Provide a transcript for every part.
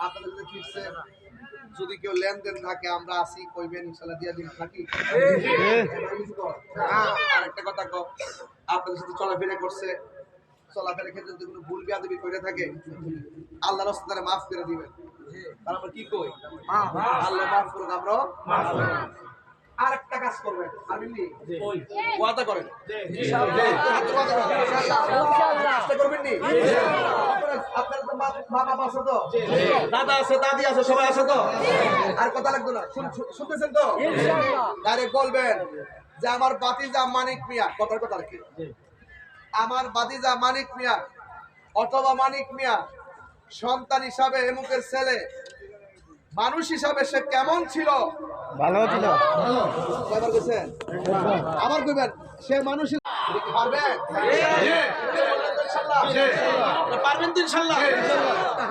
আপনাদের কাছে ফিরছে যদি কেউ লেনদেন থাকে আমরা আসি কইবেন ইনশাল্লাহ দিয়া দিন নাকি আর একটা কথা কো আপনাদের সাথে চলাফেরা করছে চলাফেরা ক্ষেত্রে যদি কোনো ভুল বিয়াদবি করে থাকে আল্লাহ রাস্তা তারা মাফ করে দিবেন। তার আমরা কি কই? আল্লাহ মাফ করুন আমরা আর একটা কাজ করবেন ওয়াদা করেন। করবেন নি? মা- মা বাবা আছে তো? দাদা আছে দাদি আছে সবাই আছে তো? আর কথা লাগতো না শুন- শুন- শুনতেছেন তো? ডাইরেক্ট বলবেন যে আমার বাতিজা মানিক মিয়া কথার কথা আর কি? আমার বাতিজা মানিক মিয়া অথবা মানিক মিয়া সন্তান হিসাবে এমুকের ছেলে মানুষ হিসাবে সে কেমন ছিল? ভালো ছিল। কয়বার কইছেন? আবার কইবেন সে মানুষ পারবেন? পারবেন তো ইনশাল্লাহ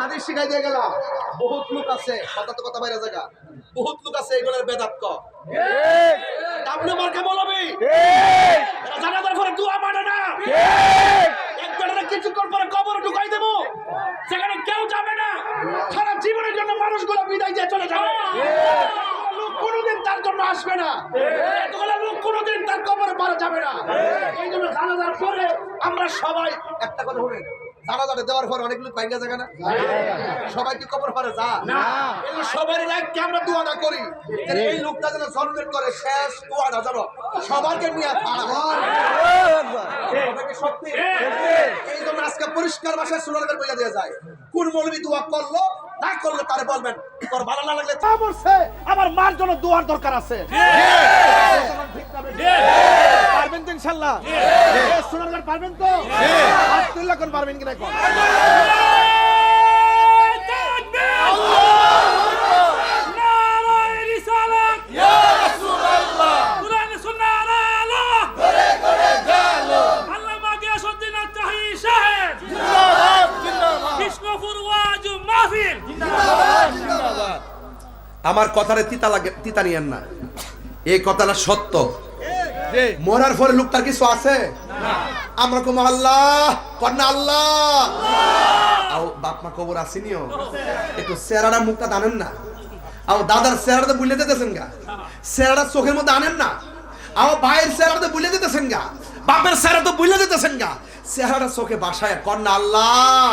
হাদিস শিখাই দিয়ে গেলাম। বহুত লোক আছে কথা তো কথা বাইরে জায়গা বহুত লোক আছে এগুলোর বেদাত্ত আপনি মার্কে বলবি এরা জানাজার পরে দোয়া মানে না। একজনের কিছুক্ষণ পরে কবর ঢুকাই দেবো। সেখানে কেউ যাবে না। সারা জীবনের জন্য মানুষগুলো বিদায় দিয়ে চলে যাবে। লোক কোনোদিন তার জন্য আসবে না। এতগুলো লোক কোনোদিন তার কবরে মারা যাবে না। এই জন্য জানাজার পরে আমরা সবাই একটা কথা বলেন জানাজাটা দেওয়ার পর অনেক লোক বাইঙ্গা জায়গা না? সবাই কি কবর পরে যা এই রাখকে আমরা দোয়াটা করি? এই লোকটা যেন জন্মের করে শেষ দোয়াটা যেন সবাইকে নিয়ে সত্যি? এই জন্য আজকে পরিষ্কার ভাষায় সুরালের বোঝা দেওয়া যায়। কোন মৌলবী দোয়া করল না করলে তারে বলবেন তোর ভালো না লাগলে তা বলছে আমার মার জন্য দোয়ার দরকার আছে। তো ইনশাল্লাহ সুরালগর পারবেন তো? আব্দুল্লাহ কোন পারবেন কিনা কোন আমার কথারে তিতা লাগে তিতা নিয়েন না। এই কথাটা সত্য। মরার পরে লোকটার কিছু আছে? আমরা কম আল্লাহ কন্যা আল্লাহ। বাপ মা কবর আসেনিও একটু চেহারাটা মুখটা জানেন না। আও দাদার চেহারাটা বুঝলে দিতেছেন গা। চেহারাটা চোখের মধ্যে আনেন না। আও ভাইয়ের চেহারাটা বুলে দিতেছেন গা। বাপের চেহারা তো বুঝলে দিতেছেন গা। চেহারাটা চোখে বাসায় কন্যা আল্লাহ।